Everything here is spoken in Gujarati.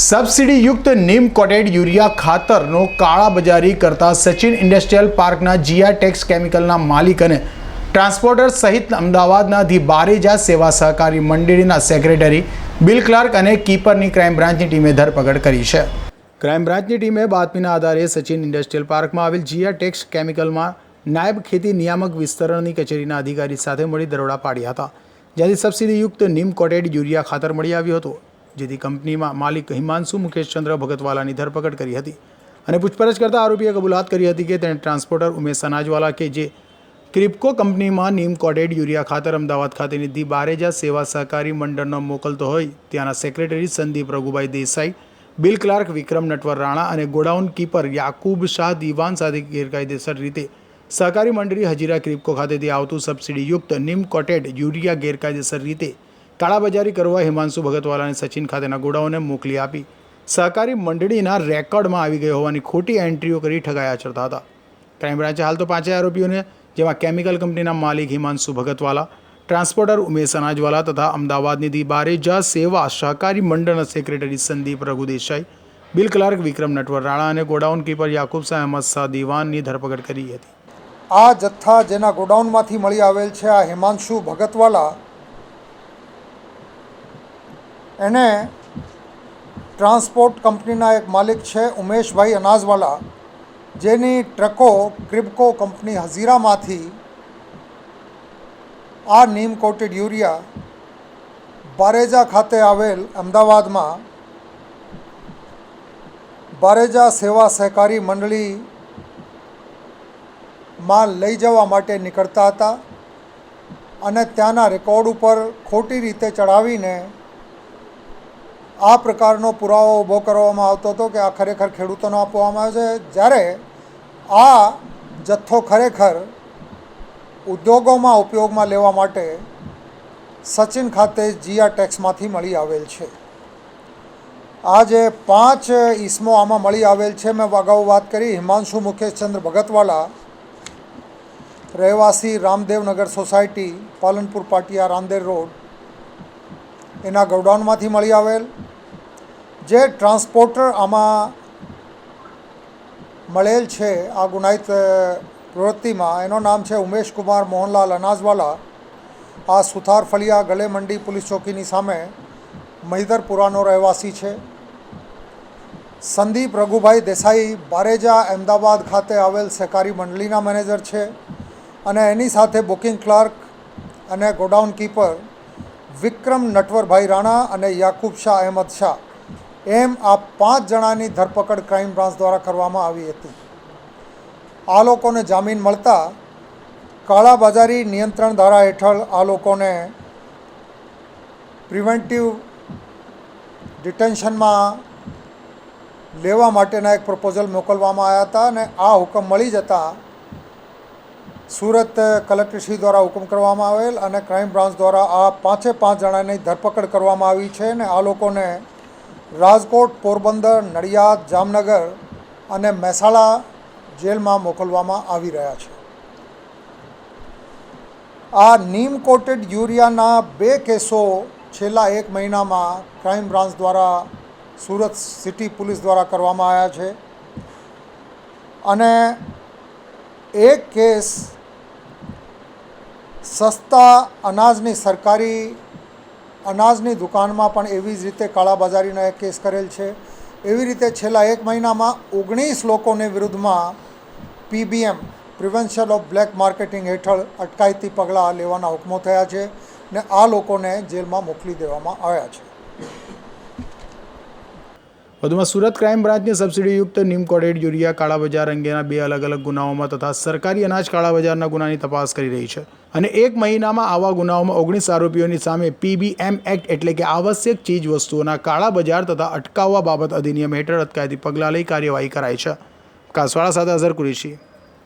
સબસિડીયુક્ત નીમ કોટેડ યુરિયા ખાતરનો કાળાબજારી કરતા સચિન ઇન્ડસ્ટ્રીયલ પાર્કના જીઆટેક્સ કેમિકલના માલિક અને ટ્રાન્સપોર્ટર સહિત અમદાવાદના ધી બારેજા સેવા સહકારી મંડળીના સેક્રેટરી, બિલ ક્લાર્ક અને કીપરની ક્રાઇમ બ્રાન્ચની ટીમે ધરપકડ કરી છે. ક્રાઇમ બ્રાન્ચની ટીમે બાતમીના આધારે સચિન ઇન્ડસ્ટ્રીયલ પાર્કમાં આવેલ જીઆટેક્સ કેમિકલમાં નાયબ ખેતી નિયામક વિસ્તરણની કચેરીના અધિકારી સાથે મળી દરોડા પાડ્યા હતા, જ્યાંથી સબસિડીયુક્ત નીમ કોટેડ યુરિયા ખાતર મળી આવ્યું હતું. જેથી કંપનીમાં માલિક હિમાંશુ મુકેશચંદ્ર ભગતવાલાની ધરપકડ કરી હતી અને પૂછપરછ કરતા આરોપીએ કબૂલાત કરી હતી કે તેણે ટ્રાન્સપોર્ટર ઉમેશ અનાજવાલા કે જે ક્રિપ્કો કંપનીમાં નીમ કોટેડ યુરિયા ખાતર અમદાવાદ ખાતેની ધી બારેજા સેવા સહકારી મંડળનો મોકલતો હોય, ત્યાંના secretary Sandeep Raghubhai Desai, bill clerk Vikram Natwar Rana અને ગોડાઉન કીપર યાકુબ શાહ દિવાન સાથે ગેરકાયદેસર રીતે સહકારી મંડળી હજીરા ક્રિપ્કો ખાતેથી આવતું સબસિડીયુક્ત નીમ કોટેડ યુરિયા ગેરકાયદેસર રીતે કાળાબજારી કરવા હિમાંશુ ભગતવાલાને સચિન ખાતેના ગોડાઓને મોકલી આપી. સહકારી મંડળીના રેકોર્ડમાં આવી ગઈ હોવાની ખોટી એન્ટ્રીઓ કરી ઠગાયા ચડતા હતા. ક્રાઇમ બ્રાન્ચે હાલ તો પાંચેય આરોપીઓને, જેમાં કેમિકલ કંપનીના માલિક હિમાંશુ ભગતવાલા, ટ્રાન્સપોર્ટર ઉમેશ અનાજવાલા તથા અમદાવાદની દી બારેજા સેવા સહકારી મંડળના secretary Sandeep Raghu Desai, bill clerk Vikram Natwar Rana અને ગોડાઉન કીપર યાકુબ શાહ અહમદ શાહ દિવાનની ધરપકડ કરી હતી. આ જથ્થા જેના ગોડાઉનમાંથી મળી આવેલ છે આ હિમાંશુ ભગતવાલા એને ટ્રાન્સપોર્ટ કંપનીના એક માલિક છે, ઉમેશભાઈ અનાજવાલા, જેની ટ્રકો ક્રિબકો કંપની હઝીરામાંથી આ નીમ કોટેડ યુરિયા બારેજા ખાતે આવેલ અમદાવાદમાં બારેજા સેવા સહકારી મંડળી માલ લઈ જવા માટે નીકળતા હતા અને ત્યાંના રેકોર્ડ ઉપર ખોટી રીતે ચડાવીને આ પ્રકારનો પુરાવો ઊભો કરવામાં આવતો હતો કે આ ખરેખર ખેડૂતોને આપવામાં આવે છે. જ્યારે આ જથ્થો ખરેખર ઉદ્યોગોમાં ઉપયોગમાં લેવા માટે સચિન ખાતે જીઆર ટેક્સમાંથી મળી આવેલ છે. આ જે પાંચ ઈસમો આમાં મળી આવેલ છે. મેં અગાઉ વાત કરી, હિમાંશુ મુકેશચંદ્ર ભગતવાલા, રહેવાસી રામદેવનગર સોસાયટી, પાલનપુર પાટિયા, રાંદેર રોડ એના ગોડાઉનમાંથી મળી આવેલ. જે ટ્રાન્સપોર્ટર આમાં મળેલ છે આ ગુનાહિત પ્રવૃત્તિમાં, એનું નામ છે ઉમેશ કુમાર મોહનલાલ અનાજવાલા. આ સુથાર ફળિયા ગલે મંડી પોલીસ ચોકીની સામે મહિધરપુરાનો રહેવાસી છે. સંદીપ રઘુભાઈ દેસાઈ બારેજા અમદાવાદ ખાતે આવેલ સહકારી મંડળીના મેનેજર છે અને એની સાથે બુકિંગ ક્લાર્ક અને ગોડાઉન કીપર વિક્રમ નટવરભાઈ રાણા અને યાકુબ શાહ અહેમદ શાહ. એમ આ પાંચ જણાની ધરપકડ ક્રાઇમ બ્રાન્ચ દ્વારા કરવામાં આવી હતી. આ લોકોને જામીન મળતા કાળાબજારી નિયંત્રણ ધારા હેઠળ આ લોકોને પ્રિવેન્ટિવ ડિટેન્શનમાં લેવા માટેના એક પ્રપોઝલ મોકલવામાં આવ્યા હતા અને આ હુકમ મળી જતાં સુરત કલેક્ટરશ્રી દ્વારા હુકમ કરવામાં આવેલ અને ક્રાઇમ બ્રાન્ચ દ્વારા આ પાંચે પાંચ જણાની ધરપકડ કરવામાં આવી છે અને આ લોકોને રાજકોટ, પોરબંદર, નડિયાદ, જામનગર અને મહેસાણા જેલમાં મોકલવામાં આવી રહ્યા છે. આ નીમ કોટેડ યુરિયાના બે કેસો છેલ્લા એક મહિનામાં ક્રાઇમ બ્રાન્ચ દ્વારા સુરત સિટી પોલીસ દ્વારા કરવામાં આવ્યા છે. અને એક કેસ સસ્તા અનાજની સરકારી અનાજની દુકાનમાં પણ એવી જ રીતે કાળાબજારીનો એક કેસ કરેલ છે. એવી રીતે છેલ્લા એક મહિનામાં ઓગણીસ લોકોને વિરુદ્ધમાં PBM, prevention of black marketing હેઠળ અટકાયતી પગલાં લેવાના હુકમો થયા છે ને આ લોકોને જેલમાં મોકલી દેવામાં આવ્યા છે. વધુમાં સુરત ક્રાઇમ બ્રાન્ચની સબસિડીયુક્ત નિમકોડેડ યુરિયા કાળાબજાર અંગેના બે અલગ અલગ ગુનાઓમાં તથા સરકારી અનાજ કાળાબજારના ગુનાની તપાસ કરી રહી છે. અને એક મહિનામાં આવા ગુનાઓમાં ઓગણીસ આરોપીઓની સામે પીબીએમ એક્ટ એટલે કે આવશ્યક ચીજ વસ્તુઓના કાળાબજાર તથા અટકાવવા બાબત અધિનિયમ હેઠળ અટકાયતી પગલાં લઈ કાર્યવાહી કરાઈ છે. કાસવાળા સાથે અઝર કુરેશી.